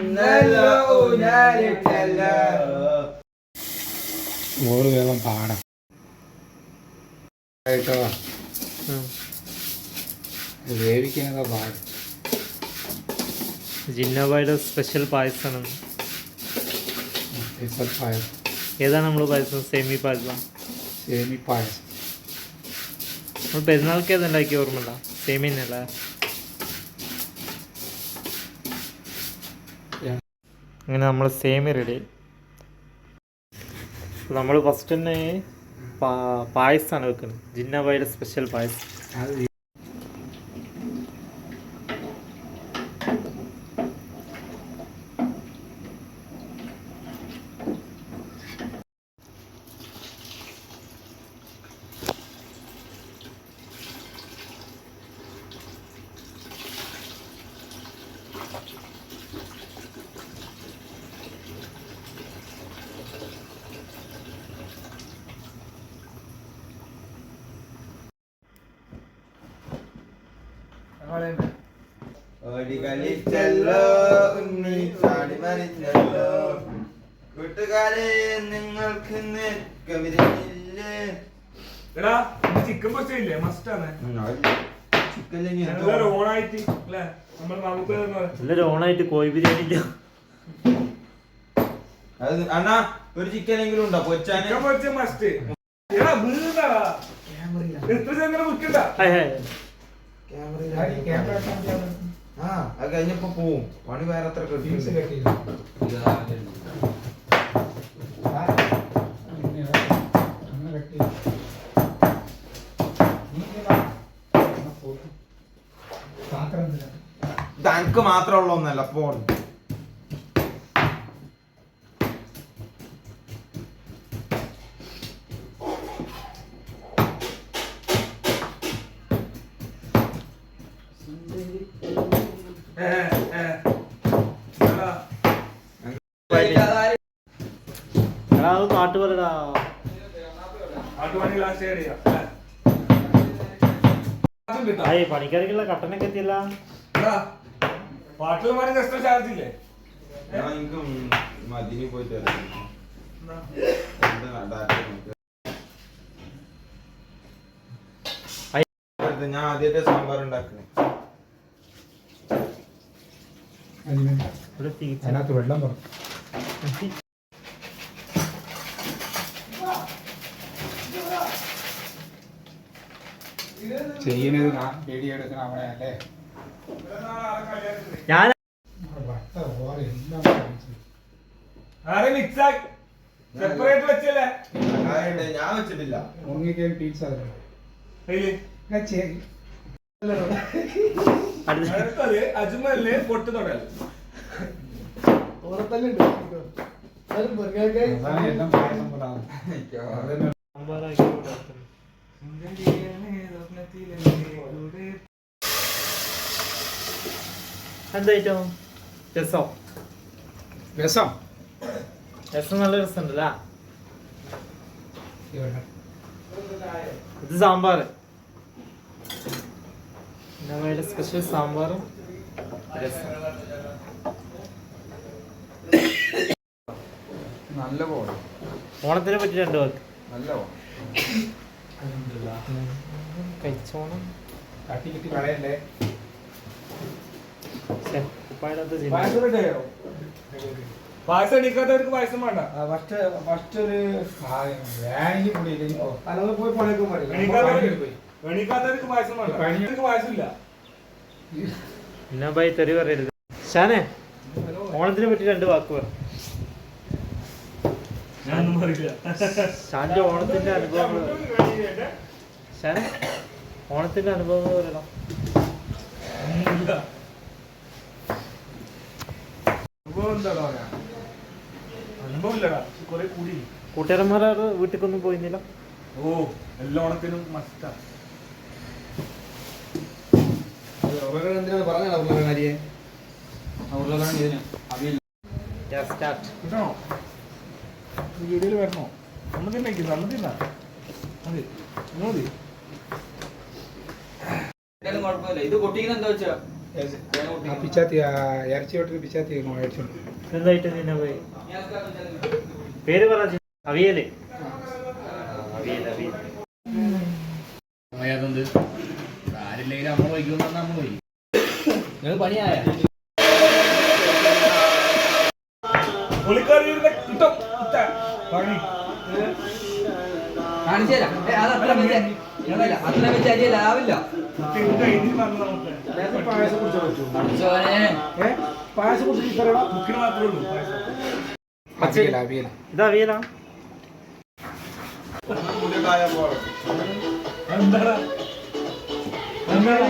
ഇന്നലെ ഊഞ്ഞാലിട്ടല്ലോ ഓറ് വേഗം പാടാം. കേട്ടോ വേവിക്കാനൊക്കെ പാടും. ജിന്നോബായുടെ സ്പെഷ്യൽ പായസമാണ് സ്പെഷ്യൽ പായസം. ഏതാണ് നമ്മൾ പായസം? സേമി പായസം. സേമി പായസം. നമ്മൾ പെരുന്നാൾക്ക് ഏതുണ്ടാക്കിയ ഓർമ്മ സേമിയല്ലേ അങ്ങനെ നമ്മൾ സേമി റെഡി നമ്മൾ ഫസ്റ്റ് തന്നെ പായസമാണ് വെക്കുന്നത് ജിന്നബായുടെ സ്പെഷ്യൽ പായസം. അത് ഓടി കളിച്ചല്ലോ ഉണ്ണി ചാടി മറിഞ്ഞല്ലോ. കൂട്ടുകാരെ നിങ്ങൾക്ക് കവിതയില്ലേ എടാ ചിക്കൻ പൊരിച്ചില്ലേ മസ്റ്റാണ് ചിക്കല്ലെങ്കിൽ എല്ലാവരും ഓണായിട്ട് അല്ലേ? നമ്മൾ നമുക്ക് എല്ലാവരും ഓണായിട്ട് കോഴി ബിരിയാണി ഇല്ല. അത് അണ്ണാ ഒരു ചിക്കനെങ്കിലും ഉണ്ടോ? പൊച്ചാന് ചിക്കൻ പൊരിച്ച മസ്റ്റ് എടാ വീടാടാ എത്ര ഹായ് ഹായ്. ആ അത് കഴിഞ്ഞപ്പോ പോവും. പണി വേറെ കിട്ടിയിട്ടുണ്ട്? തനിക്ക് മാത്രമുള്ള ഒന്നല്ല അപ്പോൾ അത് പാട്ട് പറയടാ ആട്ടുപണി ലാസ്റ്റ് ഏരിയ ഹായ് പണിക്കാർക്കുള്ള കട്ടനൊക്കെ എത്തിയല്ല. പാട്ടിൽ മണി എക്സ്ട്രാ ചാർജ് ഇല്ലേ? ഞാൻ പോയിട്ട് ആദ്യത്തെ സാമ്പാർ ഉണ്ടാക്കണേ. അതിനകത്ത് വെള്ളം പറഞ്ഞു ചെയ്യുന്നത് വീഡിയോ എടുക്കണം അവിടെ അല്ലേ? ഞാൻ വട്ട ഓറ് എല്ലാം സെപ്പറേറ്റ് വെച്ചല്ലേ? ഞാൻ വെച്ചിട്ടില്ല. ഉറങ്ങിക്കാൻ പീസ് അടുത്തത് അജ്മലിൽ പൊട്ട് പായസം പോലെ സാമ്പാറാക്കി. എന്തായിട്ടോ? രസം. രസം? രസം നല്ല രസമുണ്ടല്ല. ഇത് സാമ്പാർ നമ്മുടെ സ്പെഷ്യൽ സാമ്പാറും രസം. നല്ല ഓണത്തിനെ പറ്റി രണ്ടു പേർക്ക് നല്ല കഴിച്ചോണം തട്ടി കിട്ടി കളയല്ലേ ശ്ശെ, കുപ്പായുടെ അകത്ത് ജിന്ന. പായസം റെഡിയായോ പായസം അടിക്കാത്തവർക്ക് പായസം വേണ്ട. ഫസ്റ്റ് ഫസ്റ്റ് ഒരു വേണമെങ്കിൽ. അല്ലാതെ പോയി പണിയൊക്കെ പായസം വേണ്ട. പണിക്ക് പിന്നെ ബൈ തെറി പറയരുത്. ഷാനെ ഓണത്തിനെ പറ്റി രണ്ട് വാക്ക് പറ ഞാനൊന്നും പറയില്ല ഷാന്റെ ഓണത്തിന്റെ അനുഭവങ്ങൾ ഷാനെ ഓണത്തിന്റെ അനുഭവങ്ങൾ പറയണം ഒന്നുമില്ല. അനുഭവം ഷാൻ ഓണത്തിന്റെ അനുഭവം ഇല്ലടാ കുറെ കൂടി. കൂട്ടുകാരന്മാരെ വീട്ടിലേക്കൊന്നും പോയിരുന്നില്ല? ഓ എല്ലാ ഓണത്തിനും മസ്റ്റാ എന്തിനാണ് പറഞ്ഞാ ഉരുളക്കാരിയെ ഉരുളക്കാരൻ ഇതിന് അവിയൽ സ്റ്റാർട്ട് വീഡിയോയിൽ വരണോ? സമ്മതി ഉണ്ടെങ്കിൽ സമ്മതി ഇല്ല മതി മതി. ഇത് പൊട്ടിക്കുന്ന എന്താ വെച്ചാ? ആ പിച്ചാത്തി ആ ഇറച്ചി വിട്ടിട്ട് പിച്ചാത്തി മേടിച്ചോണ്ട് എന്തായിട്ട് നിന്നെ പോയി? പേര് പറ ചി- അവിയൽ. അവിയൽ അവിയൽ അതെന്ത് ആരില്ലെങ്കിൽ നമ്മൾ വൈകുന്ന നമ്മൾ പോയി നിങ്ങൾ പണിയായ? കാണിച്ചു തരാം അത് അത്ര വെച്ച് ഇതല്ല, അത്ര വെച്ച് അരിയല്ല ആവില്ല ഇത് അവിയലാ എന്താടാ? എന്താ